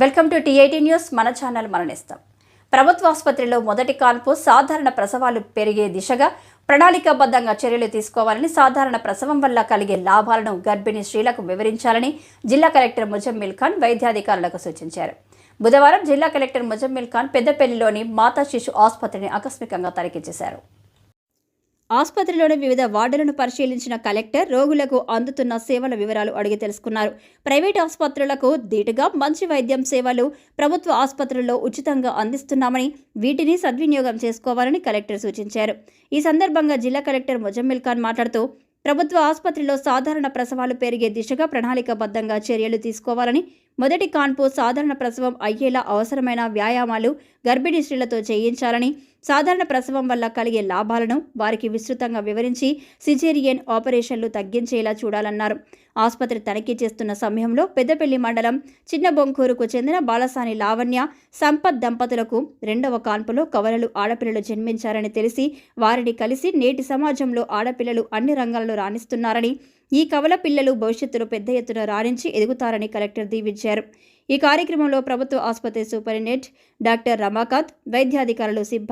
Welcome to TIT news. మన channel మరణిస్తాం. ప్రభుత్వ ఆసుపత్రిలో మొదటి కాన్పు సాధారణ ప్రసవాలు పెరిగే దిశగా ప్రణాళికాబద్ధంగా చర్యలు తీసుకోవాలని సాధారణ ప్రసవం వల్ల కలిగే లాభాలను గర్భిణీ స్త్రీలకు వివరించాలని జిల్లా కలెక్టర్ ముజమ్మిల్ ఖాన్ వైద్యాధికారులకు సూచించారు. బుధవారం జిల్లా కలెక్టర్ ముజమ్మిల్ ఖాన్ పెద్దపల్లిలోని మాతా శిశు ఆసుపత్రిని ఆకస్మికంగా తనిఖీ చేశారు. ఆసుపత్రిలోని వివిధ వార్డులను పరిశీలించిన కలెక్టర్ రోగులకు అందుతున్న సేవల వివరాలు అడిగి తెలుసుకున్నారు. ప్రైవేట్ ఆసుపత్రులకు ధీటుగా మంచి వైద్యం సేవలు ప్రభుత్వ ఆసుపత్రుల్లో ఉచితంగా అందిస్తున్నామని వీటిని సద్వినియోగం చేసుకోవాలని కలెక్టర్ సూచించారు. ఈ సందర్భంగా జిల్లా కలెక్టర్ ముజమ్మిల్ ఖాన్ మాట్లాడుతూ ప్రభుత్వ ఆసుపత్రిలో సాధారణ ప్రసవాలు పెరిగే దిశగా ప్రణాళికాబద్ధంగా చర్యలు తీసుకోవాలని మొదటి కాన్పు సాధారణ ప్రసవం అయ్యేలా అవసరమైన వ్యాయామాలు గర్భిణీ స్త్రీలతో చేయించాలని సాధారణ ప్రసవం వల్ల కలిగే లాభాలను వారికి విస్తృతంగా వివరించి సిజేరియన్ ఆపరేషన్లు తగ్గించేలా చూడాలన్నారు. ఆసుపత్రి తనిఖీ చేస్తున్న సమయంలో పెద్దపల్లి మండలం చిన్న బొంకూరుకు చెందిన బాలసాని లావణ్య సంపత్ దంపతులకు రెండవ కాన్పులో కవలలు ఆడపిల్లలు జన్మించారని తెలిసి వారిని కలిసి నేటి సమాజంలో ఆడపిల్లలు అన్ని రంగాల్లో రాణిస్తున్నారని ఈ కవల పిల్లలు భవిష్యత్తులో పెద్ద ఎత్తున రాణించి ఎదుగుతారని కలెక్టర్ దీవించారు ఈ కార్యక్రమంలో ప్రభుత్వ ఆసుపత్రి సూపరింటెండెంట్ డాక్టర్ రమాకాంత్ వైద్యాధికారులు సిబ్బంది